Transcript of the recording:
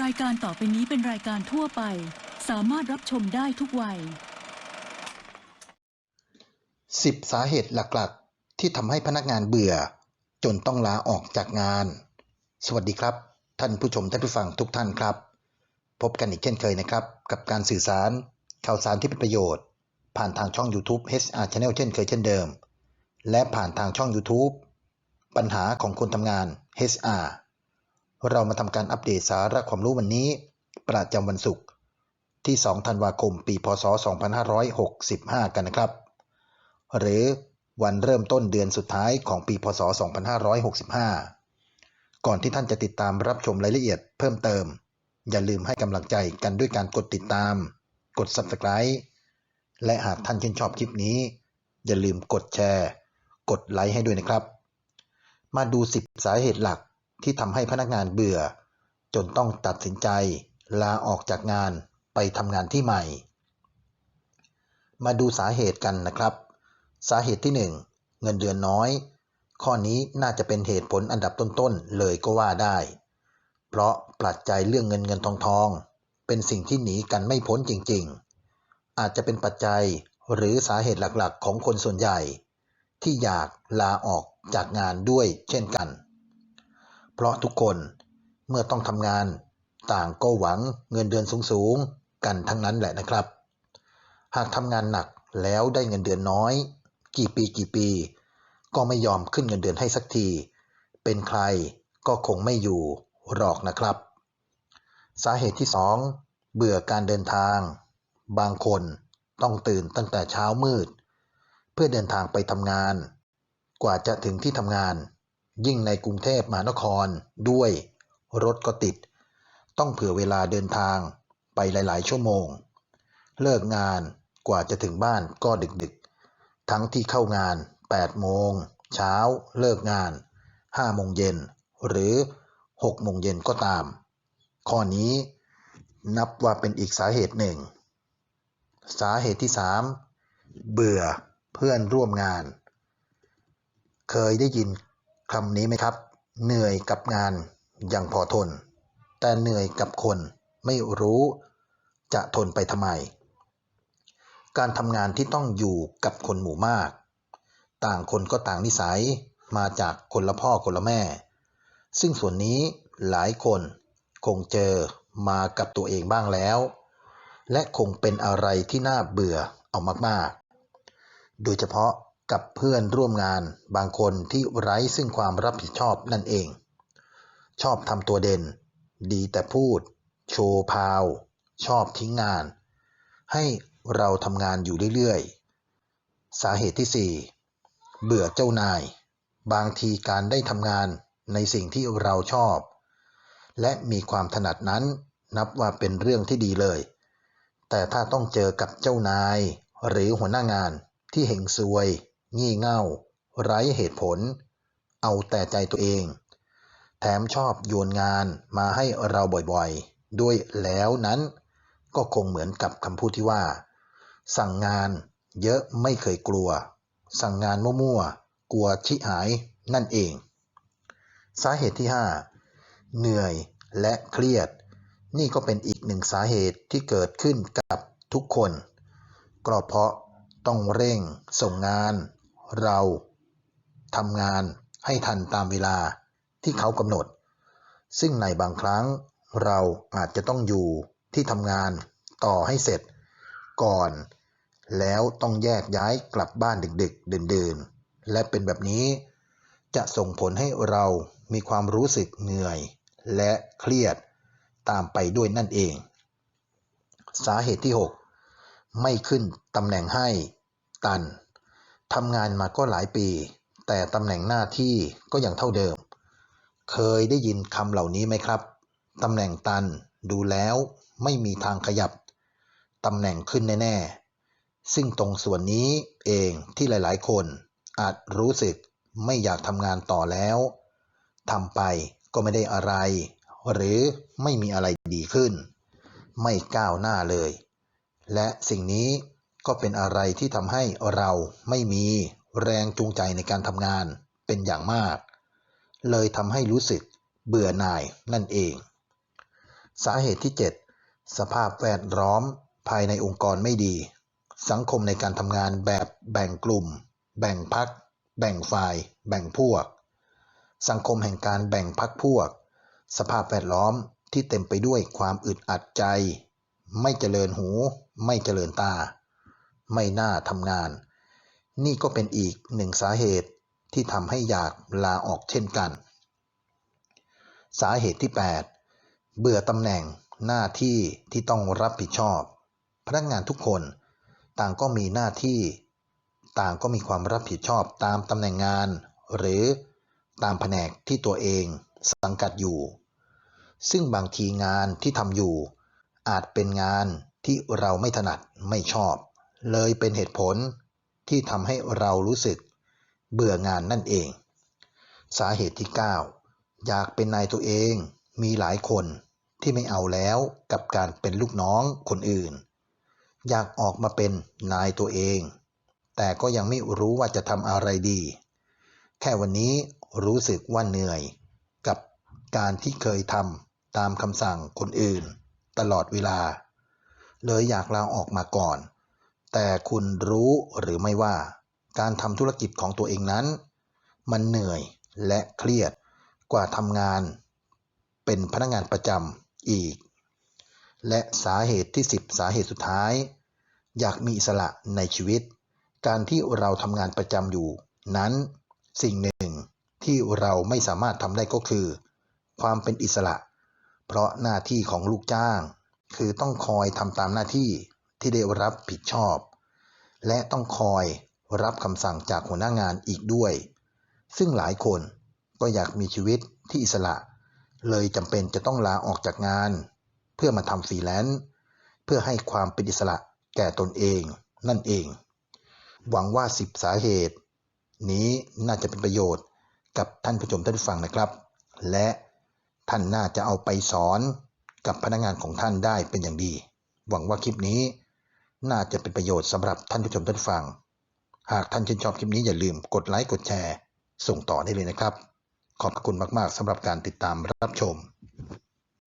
รายการต่อไปนี้เป็นรายการทั่วไป สามารถรับชมได้ทุกวัย 10 สาเหตุหลักๆ ที่ทำให้พนักงานเบื่อ จนต้องลาออกจากงาน สวัสดีครับ ท่านผู้ชมท่านผู้ฟังทุกท่านครับ พบกันอีกเช่นเคยนะครับ กับการสื่อสาร ข่าวสารที่เป็นประโยชน์ ผ่านทางช่อง YouTube HR Channel เช่นเคยเช่นเดิม และผ่านทางช่อง YouTube ปัญหาของคนทำงาน HR เรามาทำการอัปเดตสาระความรู้วันนี้ ประจำวันศุกร์ที่ 2 ธันวาคม ปี พศ 2565 กันนะครับ หรือวันเริ่มต้นเดือนสุดท้ายของปี พศ 2565 ก่อนที่ท่านจะติดตามรับชมรายละเอียดเพิ่มเติม อย่าลืมให้กำลังใจกันด้วยการกดติดตาม กด Subscribe และหากท่านชื่นชอบคลิปนี้ อย่าลืมกดแชร์ กดไลค์ให้ด้วยนะครับ มาดู 10 สาเหตุหลัก ที่ทำให้พนักงานเบื่อ จนต้องตัดสินใจ ลาออกจากงานไปทำงานที่ใหม่ มาดูสาเหตุกันนะครับ สาเหตุที่ 1 เงินเดือนน้อย ข้อนี้น่าจะเป็นเหตุผลอันดับต้นๆเลยก็ว่าได้ เพราะปัจจัยเรื่องเงินเงินทองทอง เป็นสิ่งที่หนีกันไม่พ้นจริงๆ อาจจะเป็นปัจจัยหรือสาเหตุหลักๆ ของคนส่วนใหญ่ ที่อยากลาออกจากงานด้วยเช่นกัน เพราะทุกคนเมื่อต้องทำงานต่างก็หวังเงินเดือนสูงๆกันทั้งนั้นแหละนะครับ หากทำงานหนักแล้วได้เงินเดือนน้อย กี่ปีกี่ปี ก็ไม่ยอมขึ้นเงินเดือนให้สักที เป็นใครก็คงไม่อยู่หรอกนะครับ สาเหตุที่ 2 เบื่อการเดินทาง บางคนต้องตื่นตั้งแต่เช้ามืด เพื่อเดินทางไปทำงาน กว่าจะถึงที่ทำงาน ยิ่งในกรุงเทพมหานครด้วย รถก็ติด ต้องเผื่อเวลาเดินทางไปหลาย ๆ ชั่วโมง เลิกงานกว่าจะถึงบ้านก็ดึก ๆ ทั้งที่เข้างาน 8 โมง เช้า เลิกงาน 5 โมงเย็น หรือ 6 โมงเย็นก็ตาม ข้อนี้นับว่าเป็นอีกสาเหตุหนึ่ง สาเหตุที่ 3 เบื่อเพื่อนร่วมงาน เคยได้ยิน คำนี้ไหมครับ เหนื่อยกับงานยังพอทน แต่เหนื่อยกับคนไม่รู้จะทนไปทำไม การทำงานที่ต้องอยู่กับคนหมู่มาก ต่างคนก็ต่างนิสัยมาจากคนละพ่อคนละแม่ ซึ่งส่วนนี้หลายคนคงเจอมากับตัวเองบ้างแล้ว และคงเป็นอะไรที่น่าเบื่อเอามากๆ โดยเฉพาะ กับเพื่อนร่วมงานบางคนที่ไร้ซึ่งความรับผิดชอบนั่นเอง ชอบทำตัวเด่น ดีแต่พูด โชว์พาว ชอบทิ้งงาน ให้เราทำงานอยู่เรื่อยๆ สาเหตุที่ 4 เบื่อเจ้านาย บางทีการได้ทำงานในสิ่งที่เราชอบ และมีความถนัดนั้นนับว่าเป็นเรื่องที่ดีเลย แต่ถ้าต้องเจอกับเจ้านาย หรือหัวหน้างานที่เห็งซวย งี่เง่า ไร้เหตุผล เอาแต่ใจตัวเอง แถมชอบโยนงานมาให้เราบ่อยๆ ด้วยแล้วนั้น ก็คงเหมือนกับคำพูดที่ว่า สั่งงานเยอะไม่เคยกลัว สั่งงานมั่วๆ กลัวชิหายนั่นเอง สาเหตุที่ 5 เหนื่อยและเครียด นี่ก็เป็นอีกหนึ่งสาเหตุที่เกิดขึ้นกับทุกคนก็เพราะต้องเร่ง ส่งงาน เราทำงานให้ทันตามเวลาที่เขากำหนด ซึ่งในบางครั้งเราอาจจะต้องอยู่ที่ทำงานต่อให้เสร็จ ก่อน แล้วต้องแยกย้ายกลับบ้านดึกๆเดื่นๆและเป็นแบบนี้ จะส่งผลให้เรามีความรู้สึกเหนื่อย และเครียดตามไปด้วยนั่นเอง สาเหตุที่ 6 ไม่ขึ้นตำแหน่งให้ตัน ทำงานมาก็หลายปี แต่ตำแหน่งหน้าที่ก็ยังเท่าเดิม เคยได้ยินคำเหล่านี้ไหมครับ ตำแหน่งตันดูแล้วไม่มีทางขยับ ตำแหน่งขึ้นแน่ๆ ซึ่งตรงส่วนนี้เองที่หลายๆ คนอาจรู้สึกไม่อยากทำงานต่อแล้วทำไปก็ไม่ได้อะไร หรือไม่มีอะไรดีขึ้น ไม่ก้าวหน้าเลย และสิ่งนี้ ก็เป็นอะไรที่ทำให้เราไม่มีแรงจูงใจในการทำงานเป็นอย่างมาก เลยทำให้รู้สึกเบื่อหน่ายนั่นเอง สาเหตุที่ 7 สภาพแวดล้อมภายในองค์กรไม่ดี สังคมในการทำงานแบบแบ่งกลุ่ม แบ่งพัก แบ่งฝ่าย แบ่งพวก สังคมแห่งการแบ่งพักพวก สภาพแวดล้อมที่เต็มไปด้วยความอึดอัดใจ ไม่เจริญหู ไม่เจริญตา ไม่น่าทำงาน นี่ก็เป็นอีกหนึ่งสาเหตุที่ทำให้อยากลาออกเช่นกัน สาเหตุที่ 8 เบื่อตำแหน่งหน้าที่ที่ต้องรับผิดชอบ พนักงานทุกคนต่างก็มีหน้าที่ ต่างก็มีความรับผิดชอบตามตำแหน่งงาน หรือตามแผนกที่ตัวเองสังกัดอยู่ ซึ่งบางทีงานที่ทำอยู่ อาจเป็นงานที่เราไม่ถนัดไม่ชอบ เลยเป็นเหตุผลที่ทำให้เรารู้สึกเบื่องานนั่นเอง สาเหตุที่ 9 อยากเป็นนายตัวเองมีหลายคนที่ไม่เอาแล้วกับการเป็นลูกน้องคนอื่น อยากออกมาเป็นนายตัวเอง แต่ก็ยังไม่รู้ว่าจะทำอะไรดี แค่วันนี้รู้สึกว่าเหนื่อย กับการที่เคยทำตามคำสั่งคนอื่น ตลอดเวลา เลยอยากลาออกมาก่อน แต่คุณรู้หรือไม่ว่าการทำธุรกิจของตัวเองนั้น มันเหนื่อยและเครียดกว่าทำงาน เป็นพนักงานประจำอีก และสาเหตุที่ 10 สาเหตุสุดท้าย อยากมีอิสระในชีวิต การที่เราทำงานประจำอยู่ นั้นสิ่งหนึ่งที่เราไม่สามารถทำได้ก็คือ ความเป็นอิสระ เพราะหน้าที่ของลูกจ้าง คือต้องคอยทำตามหน้าที่ ที่ได้รับผิดชอบ และต้องคอยรับคำสั่งจากหัวหน้างานอีกด้วย ซึ่งหลายคนก็อยากมีชีวิตที่อิสระ เลยจำเป็นจะต้องลาออกจากงาน เพื่อมาทำฟรีแลนซ์เพื่อให้ความเป็นอิสระแก่ตนเองนั่นเอง หวังว่า 10 สาเหตุ นี้น่าจะเป็นประโยชน์กับท่านผู้ชมท่านผู้ฟังนะครับ และท่านน่าจะเอาไปสอนกับพนักงานของท่านได้เป็นอย่างดี หวังว่าคลิปนี้ น่าจะเป็นประโยชน์สำหรับท่านผู้ชมท่านฟัง หากท่านชื่นชอบคลิปนี้อย่าลืมกดไลค์กดแชร์ ส่งต่อได้เลยนะครับ ขอบคุณมากๆสำหรับการติดตามรับชม